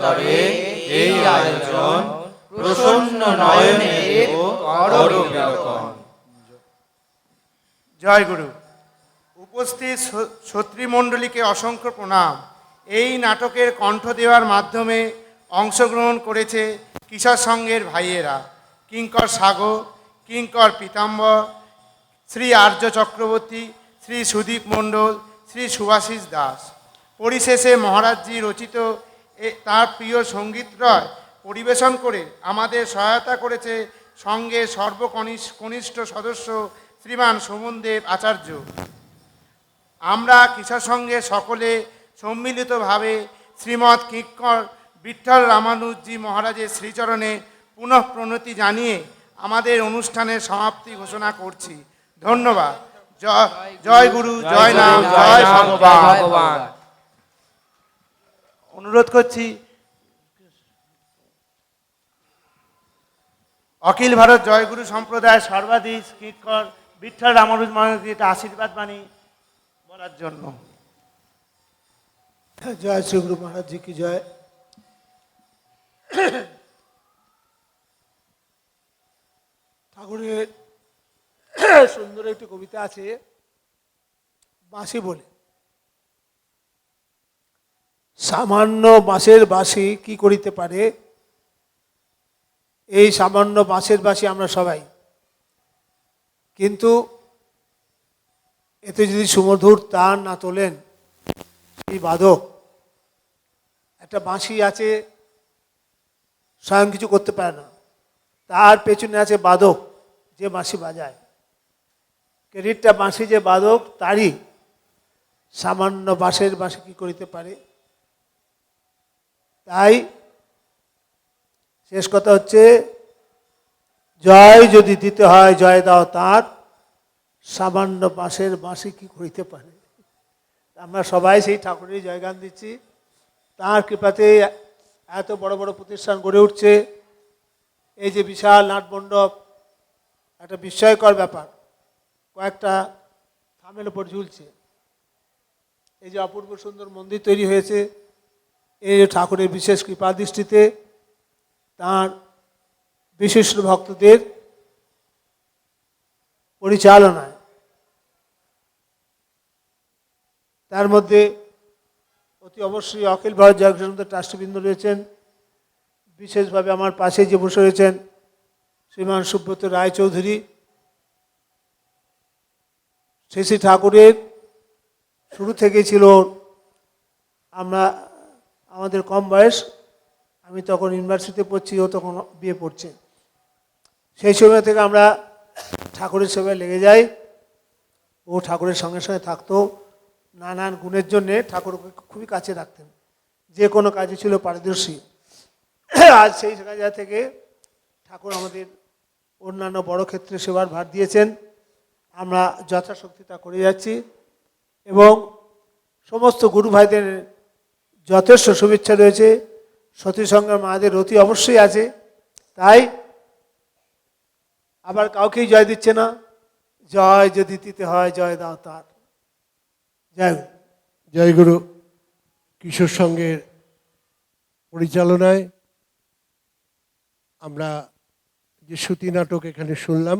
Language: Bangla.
তরে এই আয়োজন প্রসন্ন নয়নে জয় গুরু। উপস্থিত ছত্রীমণ্ডলীকে অসংখ্য প্রণাম। এই নাটকের কণ্ঠ দেওয়ার মাধ্যমে অংশগ্রহণ করেছে কিশোর সংঘের ভাইয়েরা। কিঙ্কর সাগর, কিঙ্কর পীতাম্বর, শ্রী আর্য চক্রবর্তী, শ্রী সুদীপ মণ্ডল, শ্রী সুভাষিস দাস। পরিশেষে মহারাজজি রচিত তার প্রিয় সংগীত রয় পরিবেশন করে আমাদের সহায়তা করেছে সঙ্গে সর্বকনিষ্ঠ কনিষ্ঠ সদস্য শ্রীমান সোমনদেব আচার্য। আমরা কিশোর সঙ্গে সকলে সম্মিলিতভাবে শ্রীমৎ কিঙ্কর বিঠ্ঠল রামানুজি মহারাজের শ্রীচরণে পুনঃ প্রণতি জানিয়ে আমাদের অনুষ্ঠানের সমাপ্তি ঘোষণা করছি। ধন্যবাদ। জয় জয় গুরু জয় নাম জয় ভগবান। অনুরোধ করছি। অখিল ভারত জয়গুরু সম্প্রদায় সর্বাধিক কিঙ্কর বিঠ্ঠল রামানুজ মহারাজকে একটা আশীর্বাদ বাণী বলার জন্য। জয় শ্রী গুরু মহারাজ কি জয়। ঠাকুরের সুন্দর একটি কবিতা আছে, বাঁশি বলে। সামান্য বাঁশের বাঁশি কি করিতে পারে? এই সামান্য বাঁশের বাঁশি আমরা সবাই। কিন্তু এতে যদি সুমধুর তার না তোলেন এই বাদক একটা বাঁশি আছে, স্বয়ং কিছু করতে পারে না। তার পেছনে আছে বাদক যে বাঁশি বাজায়। ক্রেডিটটা বাঁশি যে বাদক তারই সামান্য বাঁশের বাঁশি কি করিতে পারে? তাই শেষ কথা হচ্ছে, জয় যদি দিতে হয়, জয় দাও তার, সামান্য বাঁশের বাঁশি কি করিতে পারে? আমরা সবাই সেই ঠাকুরের জয়গান দিচ্ছি। তাঁর কৃপাতে এত বড় বড় প্রতিষ্ঠান গড়ে উঠছে। এই যে বিশাল নাটমণ্ডপ, একটা বিস্ময়কর ব্যাপার। কয়েকটা থামের ওপর ঝুলছে। এই যে অপূর্ব সুন্দর মন্দির তৈরি হয়েছে। এই যে ঠাকুরের বিশেষ কৃপা দৃষ্টিতে তাঁর বিশিষ্ট ভক্তদের পরিচালনায়, তার মধ্যে অতি অবশ্যই অখিল ভারত জয়কৃষ্ণ ট্রাস্টবৃন্দ রয়েছেন, বিশেষভাবে আমার পাশে যে বসে রয়েছেন শ্রীমান সুব্রত রায়চৌধুরী, শ্রী শ্রী ঠাকুরের শুরু থেকেই ছিল আমরা আমাদের কম বয়স, আমি তখন ইউনিভার্সিটিতে পড়ছি, ও তখন বিয়ে পড়ছে। সেই সময় থেকে আমরা ঠাকুরের সেবায় লেগে যাই। ও ঠাকুরের সঙ্গে সঙ্গে থাকতো। নানান গুণের জন্যে ঠাকুরকে খুবই কাছে রাখতেন। যে কোনো কাজে ছিল পারদর্শী। আজ সেই জায়গা থেকে ঠাকুর আমাদের অন্যান্য বড় ক্ষেত্রে সেবার ভার দিয়েছেন। আমরা যথাশক্তি তা করে যাচ্ছি এবং সমস্ত গুরু ভাইদের যথেষ্ট শুভেচ্ছা রয়েছে। সতীসঙ্গের মাদের অতি অবশ্যই আছে। তাই আবার কাউকেই জয় দিচ্ছে না। জয় যদি দিতে হয়, জয় দাও তার। জয় জয় গুরু। কিশোর সঙ্গের পরিচালনায় আমরা যে শ্রুতি নাটক এখানে শুনলাম